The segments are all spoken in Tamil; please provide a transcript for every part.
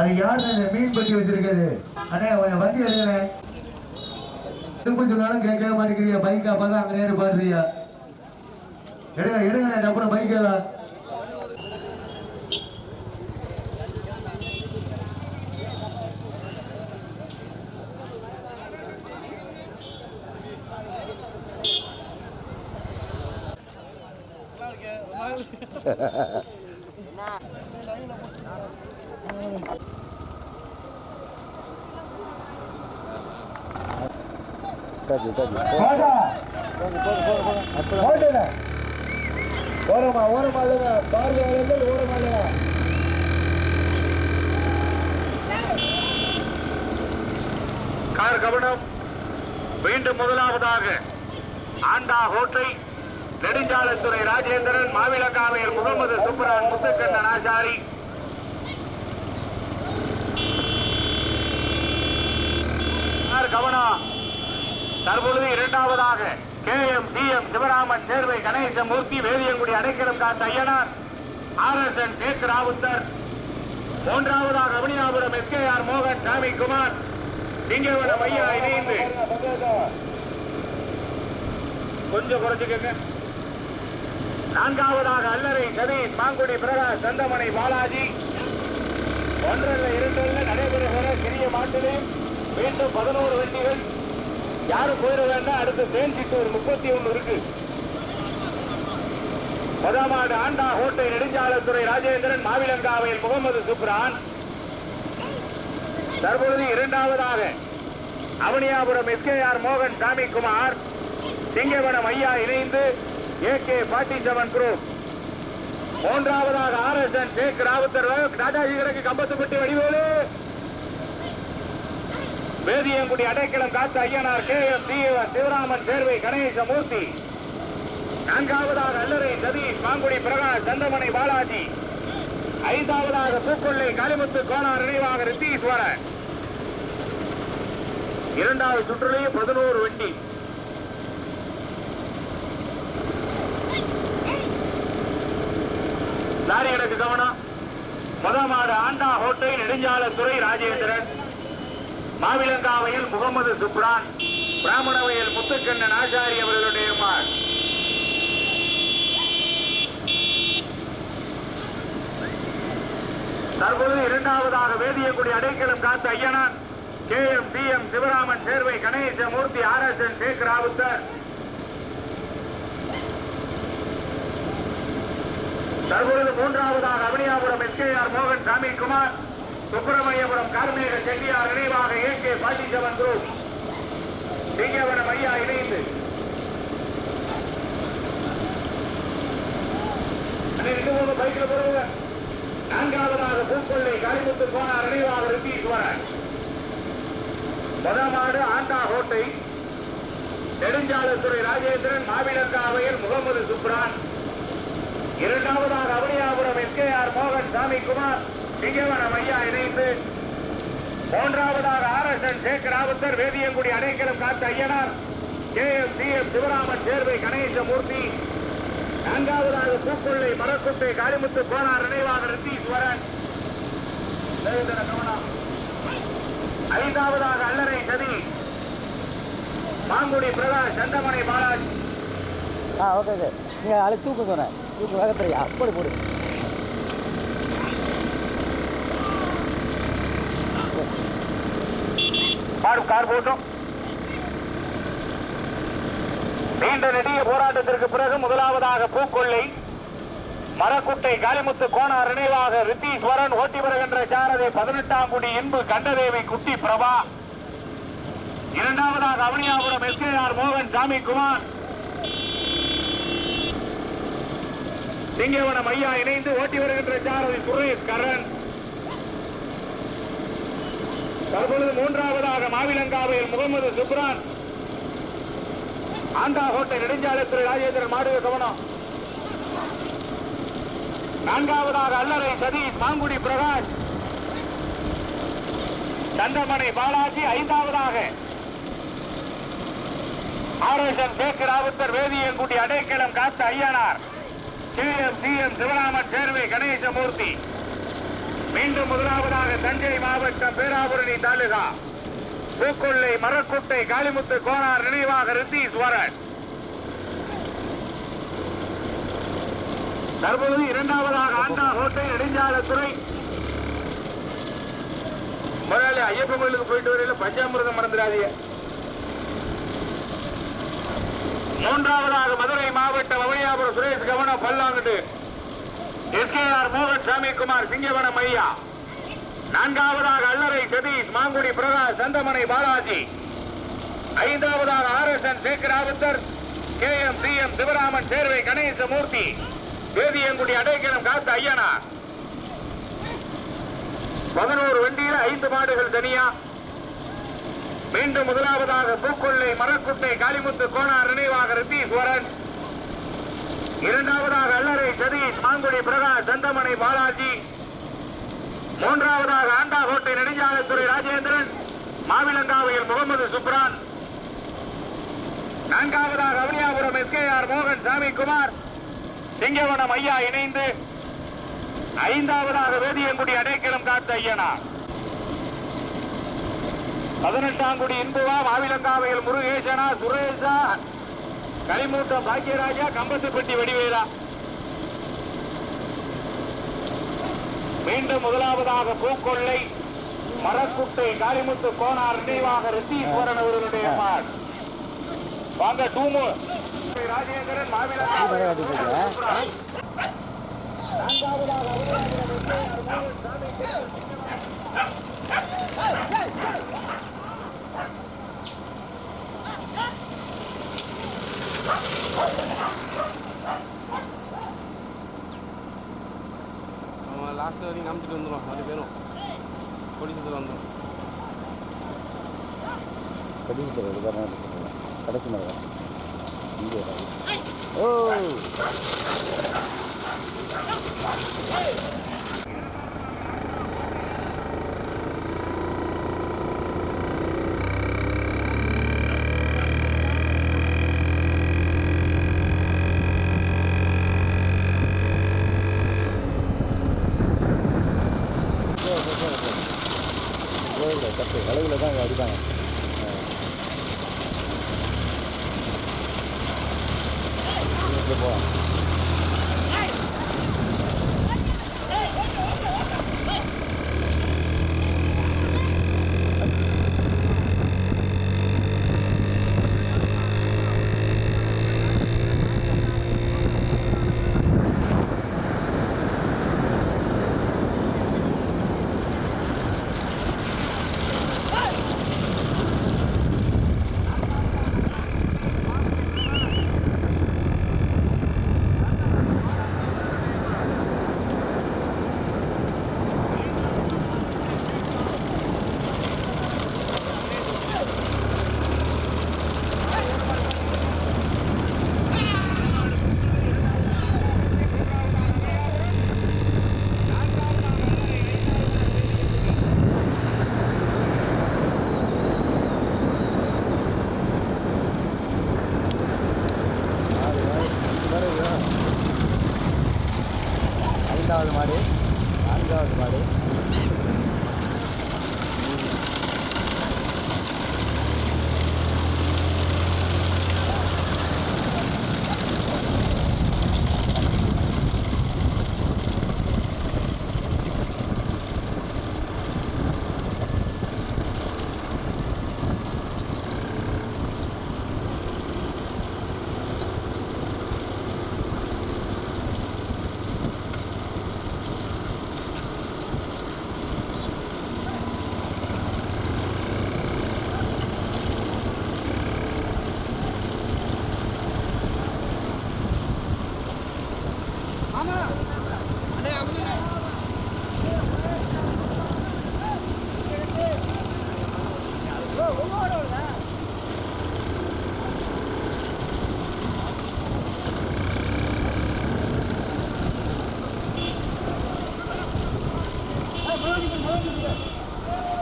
அது யாரு மீன் பட்டி வச்சிருக்காரு அண்ணே வண்டி எடுக்கிறேன் திரும்ப சொன்னாலும் கேட்க மாட்டேங்கிறியா பைக்கா பார்த்தா அங்க நேரம் பாடுறியா எடுங்க எடுங்க அப்புறம் ha. போடா போடுங்க ஓரமா ஓரமா இல்லைங்க பார்வையாளர்கள் ஓரமா இல்லைங்க கார் கவனம் மீண்டும் முதலாவதாக ஆண்டா ஹோட்டை நெடுஞ்சாலைத்துறை ராஜேந்திரன் மாவிளக்காவையர் முகமது சுப்ரான் முத்துக்கண்ணன் ஆசாரி கார் கவனம் தற்பொழுது இரண்டாவதாக K M D M Sivaraman Servai Ganesamoorthy Vediyankudi Adaikalam Katha Ayyanar R S N Sheikh Rowther. மூன்றாவதாக அவனியாபுரம் எஸ் கே ஆர் மோகன் சாமி குமார் திங்கவனம் ஐயா இணைந்து. கொஞ்சம் குறைச்சுக்கங்க. நான்காவதாக அல்லறை சதீஷ் மாங்குடி பிரகாஷ் சந்தமனை பாலாஜி. ஒன்றல்ல இரண்டல்ல நடைபெறுகிற மீண்டும் பதினோரு வண்டிகள். யாரும் போயிட வேண்டாம் அடுத்து தேன் சீட்டு ஒரு முப்பத்தி ஒன்று இருக்கு. முதமாடு ஆண்டா கோட்டை நெடுஞ்சாலைத்துறை ராஜேந்திரன் மாவிலங்காவையில் முகமது சுப்ரான். தற்பொழுது இரண்டாவதாக அவனியாபுரம் எஸ்கேஆர் மோகன் சாமிக்குமார் சிங்கவனம் ஐயா இணைந்து ஏ கே பாட்டி செவன் குரூப். மூன்றாவதாக R S N Sheikh Rowther Rajaji கிழக்கு Kambathupatti Vadivelu. Vediyankudi Adaikalam Katha Ayyanar K M D Sivaraman Servai Ganesamoorthy. நான்காவதாக அல்லரை சதீஷ் மாங்குடி பிரகாஷ் சந்தமனை பாலாஜி. ஐந்தாவதாக பூக்கொள்ளை காளிமுத்து கோனார் நினைவாக ரித்தீஸ்வரன். இரண்டாவது சுற்றுலையும் பதினோரு வண்டி. லாரி எனக்கு கவனம். முதமாடு ஆண்டா ஹோட்டை நெடுஞ்சாலத்துறை ராஜேந்திரன். மாவிலங்காவையில் முகமது சுப்ரான் பிராமணவையில் முத்துக்கண்ணன் ஆச்சாரி அவர்களுடைய மார் தற்போது இரண்டாவதாக Vediyakudi Adaikalam Katha ஐயனான் K M D M Sivaraman Servai Ganesamoorthy R S N Sheikh Rowther. தற்பொழுது மூன்றாவதாக அவனியாபுரம் எஸ் கே ஆர் மோகன் சாமி குமார் சுப்பிரமணியபுரம் கார்மேக செட்டியார் நினைவாக ஏ கே பாட்டிசவன் குரூப். சிங்கவனம் ஐயா இணைந்து. அண்ணே, ரெண்டு மூணு பைக்ல நான்காவதாக பூக்கொள்ளை காளிமுத்து போனார் நினைவாக ரித்தீஸ்வரன் முதமாடு ஆண்டா கோட்டை. நெடுஞ்சாலத்துறை ராஜேந்திரன் மாவிலங்காவையில் முகமது சுப்ரான். இரண்டாவதாக அவனியாபுரம் எஸ் கே ஆர் மோகன் சாமிக்குமார் சிங்கவனம் ஐயா இணைந்து மூன்றாவதாக R S N Sheikh Rowther Vediyankudi Adaikalam Katha Ayyanar K M C M Sivaraman Servai Ganesamoorthy நான்காவதாக பூக்குள்ளை மரக்குட்டை காளிமுத்து போனார் நினைவாக ரத்தீஸ்வரன் கவனம். ஐந்தாவதாக அல்லறை சதி மாங்குடி பிரகாஷ் சந்தமனை பாலாஜி. ஆ ஓகே ஓகே நீங்கள் அதை தூக்கம் சொன்னேன். தூக்கம் வேகத்துறையா போடு. போடு கார் போட்டும் நீண்ட நெடிய போராட்டத்திற்கு பிறகு முதலாவதாக பூக்கொள்ளை மரக்குட்டை காளிமுத்து கோனார் நினைவாக ரித்தீஸ்வரன் ஓட்டி வருகின்ற சாரதி பதினெட்டாம் குடி இன்பு கண்டதேவி குட்டி பிரபா. இரண்டாவதாக அவனியாபுரம் எஸ் கே ஆர் மோகன் சாமிக்குமார் சிங்கவனம் ஐயா இணைந்து ஓட்டி வருகின்ற சாரதி சுரேஷ் கரண். தற்பொழுது மூன்றாவதாக மாவிலங்காவையில் முகமது சுப்ரான். ஆண்டா ஹோட்டல் நெடுஞ்சாலைத்துறை ராஜேந்திரன் மாடு கவனம். நான்காவதாக அல்லறை சதீஷ் மாங்குடி பிரகாஷ். தண்டமனை பாலாஜி ஐந்தாவதாக. ஆரோசன் சேக்கு Rowther Vediyankudi Adaikalam Katha Ayyanar. CM CM Sivaraman Servai Ganesamoorthy. மீண்டும் முதலாவதாக தஞ்சை மாவட்டம் பேராபுரணி தாலுகா. பூக்கொள்ளை மரக்குட்டை காளிமுத்து கோனார் நினைவாக ரித்தீஸ்வரன் தற்பொழுது இரண்டாவதாக ஆண்டா கோட்டை நெடுஞ்சாலத்துறை. முதலாளி ஐயப்ப கோயிலுக்கு போயிட்டு வரையில பஞ்சாமிரதம் மறந்துடாதீங்க. மூன்றாவதாக மதுரை மாவட்டம் அவனியாபுரம் சுரேஷ் கவனம் பல்லாங்குட்டு எஸ்கேஆர் மோகன் சாமிக்குமார் சிங்கவனம் ஐயா. நான்காவதாக அல்லறை சதீஷ் மாங்குடி பிரகாஷ் சந்தமனை பாலாஜி. ஐந்தாவதாக R S N சேகராவுத்தர் K M C M Sivaraman Servai Ganesamoorthy. Vediyankudi Adaikalam Katha ஐயனா பதினோரு வண்டியில் ஐந்து மாடுகள் தனியா. மீண்டும் முதலாவதாக பூக்கொள்ளை மரக்குட்டை காளிமுத்து கோனார் நினைவாக ரித்தீஸ்வரன். இரண்டாவதாக அல்லறை சதீஷ் மாங்குடி பிரகாஷ் செந்தமனை பாலாஜி. மூன்றாவதாக ஆண்டாகோட்டை நெடுஞ்சாலைத்துறை ராஜேந்திரன் மாவிலங்காவையில் முகமது சுப்ரான். நான்காவதாக அவனியாபுரம் எஸ்கேஆர் மோகன் சாமிக்குமார் சிங்கவனம் ஐயா இணைந்து ஐந்தாவதாக வேதியங்குடி அடைக்கலம் காத்த ஐயனா. பதினெட்டாம் குடி இன்புவா மாவிலங்காவையில் முருகேசனா சுரேஷா களிமூட்டம் பாக்கியராஜா கம்பத்துப்பட்டி வடிவேலா. மீண்டும் முதலாவதாக பூக்கொள்ளை மரக்குட்டை காளிமுத்து கோனார் நினைவாக ரித்தீஸ்வரன் அவர்களுடைய மாட் வாங்க டூமு ராஜேந்திரன் நிறைய நம்பிட்டு வந்துடும் அது பேரும் கொடிச்சத்தில் வந்துடும் கடைசி தடவை இதுதான் கடைசி மாதிரி இங்கே ஓ Lagi.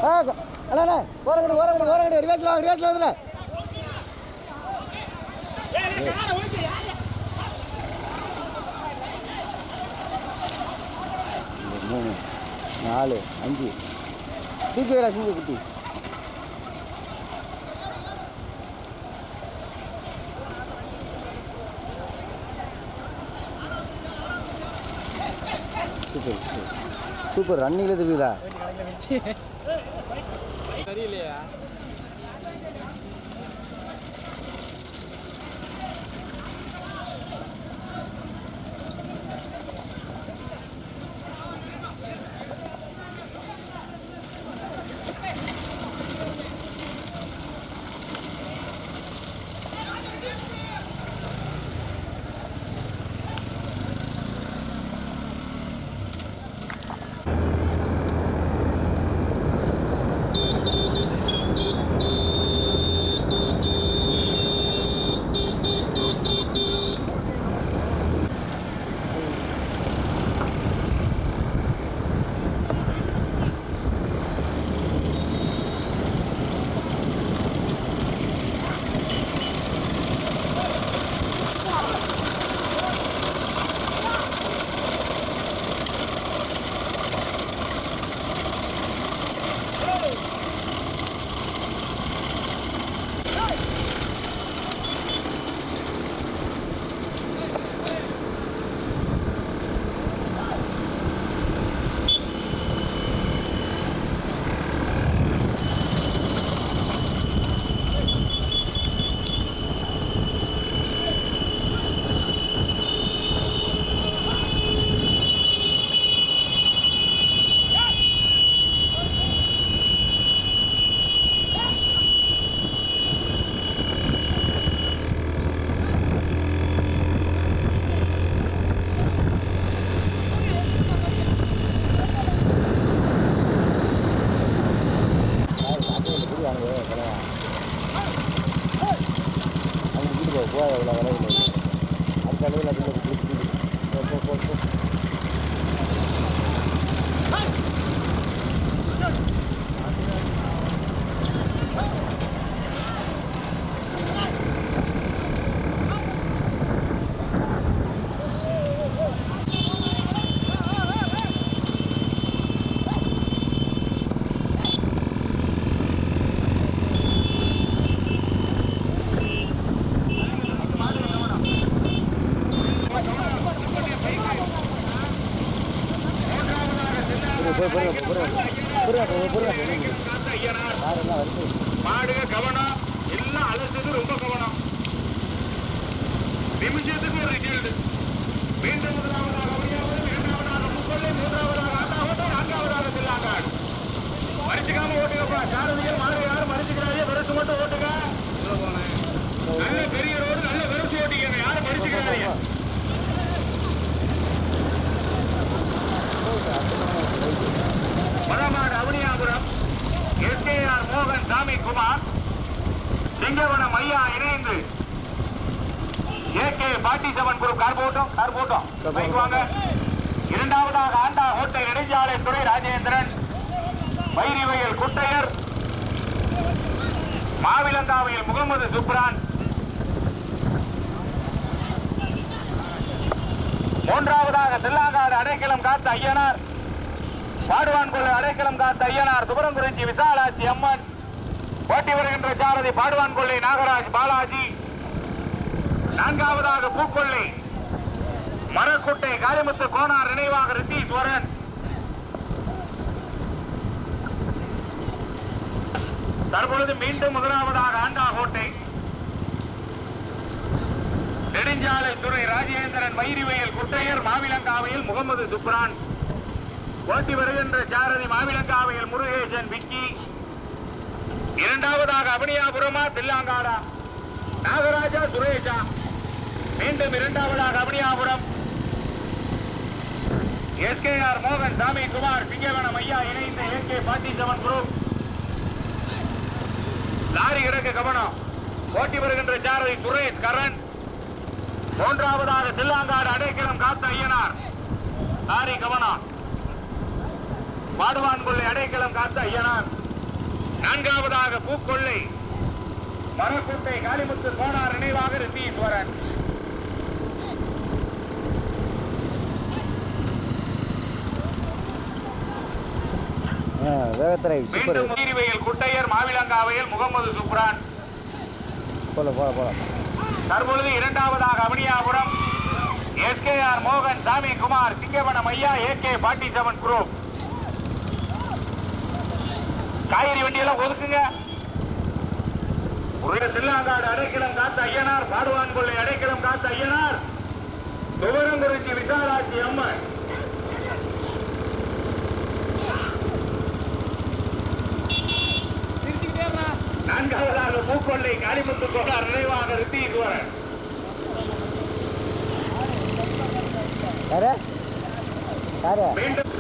ஆ அண்ணா ஓரங்கடி ஓரங்கடி ஓரங்கடி ரிவேஸில் வாங்க ரிவேஸில் வந்துல மூணு நாலு அஞ்சு. தூக்கிடா சிங்க குட்டி சூப்பர் சூப்பர் சூப்பர் ரன்னிங்கில் திருவிழா தெரியலையா அவங்க வீட்டு போக போகாத எவ்வளோ விளைவில் அடுத்த அளவில் அதில் பாட்டி செவன் குரூப் கார் போட்டோம் கார் போட்டோம் பைக் வாங்க. இரண்டாவதாக ஆண்டா கோட்டை நெடுஞ்சாலை துறை ராஜேந்திரன் வைரிவயல் குட்டையர் மாவிலங்காவையில் முகமது சுப்ரான் மூன்றாவதாக தில்லாங்காடு அடைக்கலம் காத்த ஐயனார் பாடுவான் கொள்ளை அடைக்கலம் காத்த ஐயனார் துபரங்குறிச்சி விசாலாட்சி அம்மன் ஓட்டி வருகின்ற சாரதி பாடுவான் கொள்ளை நாகராஜ் பாலாஜி நான்காவதாக பூக்கொள்ளை மரக்குட்டை காரிமுத்து கோனார் நினைவாக ரித்தீஸ்வரன் தற்பொழுது மீண்டும் முதலாவதாக ஆண்டாகோட்டை நெடுஞ்சாலை துறை ராஜேந்திரன் மயிரிவயல் குட்டையர் மாவிலங்காவையில் முகமது சுப்ரான். ஓட்டி வருகின்ற சாரதி மாவிலங்காவையில் முருகேசன் விக்கி. இரண்டாவதாக அபினியாபுரமா தில்லாங்காடா. நாகராஜா சுரேஷா. மீண்டும் இரண்டாவதாக அபனியாபுரம் எஸ்கேஆர் மோகன் சாமி குமார் சிங்கவனம் ஐயா இணைந்த ஏகே பாட்டி செவன் குரூப் லாரி கிடக்கு கவனம். ஓட்டி வருகின்ற சாரதி சுரேஷ் கரண். மூன்றாவதாக தில்லாங்காடு அடைக்கலம் காத்த ஐயனார். லாரி கவனம். பாடுவான்கொள்ளை அடைக்கலம் காத்த ஐயனார். நான்காவதாக பூக்கொள்ளை. மரக்கோட்டை காளிமுத்து சோனார் நினைவாக ரித்தீஸ்வரன். ஆ வேகத்தரை சூப்பர் மீண்டும் நீரிவையில் குட்டையர் மாவிலங்காவையில் முகமது சுப்ரான். போல போல போல. தற்பொழுது இரண்டாவதாக அவனியாபுரம் எஸ்கேஆர் மோகன் சாமி குமார் சிங்கவனம் ஐயா ஏகே ஃபார்ட்டி செவன் குரூப். காய்கறி வண்டியெல்லாம் ஒதுக்குங்க. ஒரு சில்லாங்காடு அடைக்கலம் காத்த ஐயனார் பாடுவான் கொள்ளை அடைக்கலம் காத்த ஐயனார். துவரங்குறிச்சி விசாலாட்சி அம்மன். பூக்கொள்ளை காளிமுத்து கோளார் நினைவாக யாரு மீண்டும்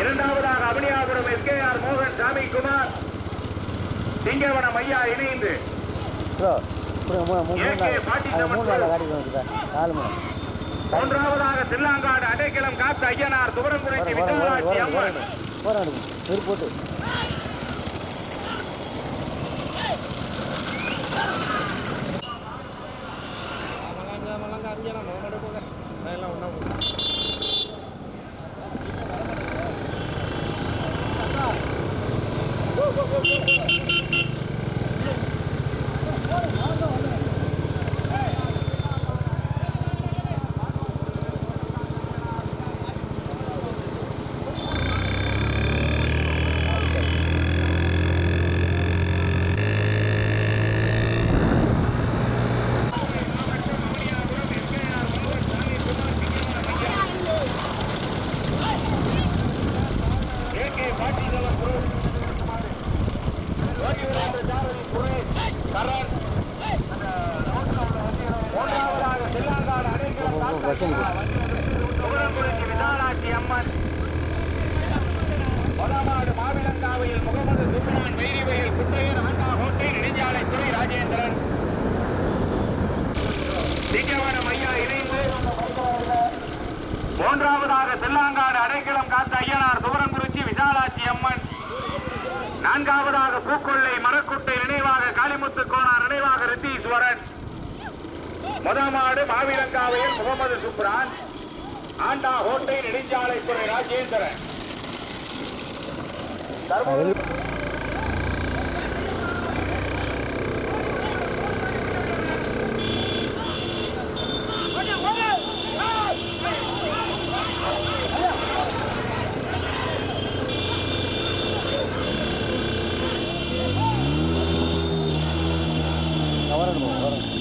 இரண்டாவதாக அவனியாபுரம் எஸ்கேஆர் மோகன் சாமி குமார் சிங்கவனம் ஐயா இணைந்து மூன்றாவதாக சில்லாங்காடு அடைக்கலம் காத்த ஐயனார் துவரங்குறிச்சி போகிறேன் அம்மன் போகிறேன் போகிறேன் நெருப்பு போட்டு மலங்கா மலங்கா அறிஞ்சலாம் மலமடு போக எல்லாம் ஒன்றா போகும் ஏகே பாட்டி செவன் குரூப் யோகிவரேந்திர சாரதி சுரேஷ் கரண் மூன்றாவதாக சில்லாங்காடு அடைக்கலம் காத்த ஐயனார் துவரங்குறிச்சி விசாலாட்சி அம்மன் முதலாவது மாவிலங்காவையில் முகமது சுப்ரான் வைரிவையில் குட்டையர் ஆண்டா கோட்டை நெடுஞ்சாலை துறை ராஜேந்திரன் சிங்கவனம் ஐயா இணைந்து மூன்றாவதாக செல்லாங்காடு அடைக்கலம் காத்த ஐயனார் துவரங்குறிச்சி விசாலாட்சி அம்மன் நான்காவதாக பூக்கொள்ளை மரக்குட்டை நினைவாக காளிமுத்து கோனார் நினைவாக ரித்தீஸ்வரன் முதமாடு முகமது சுப்ரான் ஆண்டா கோட்டை நெடுஞ்சாலைத்துறை ராஜேந்திரன். தற்போது வரணும் வரணும்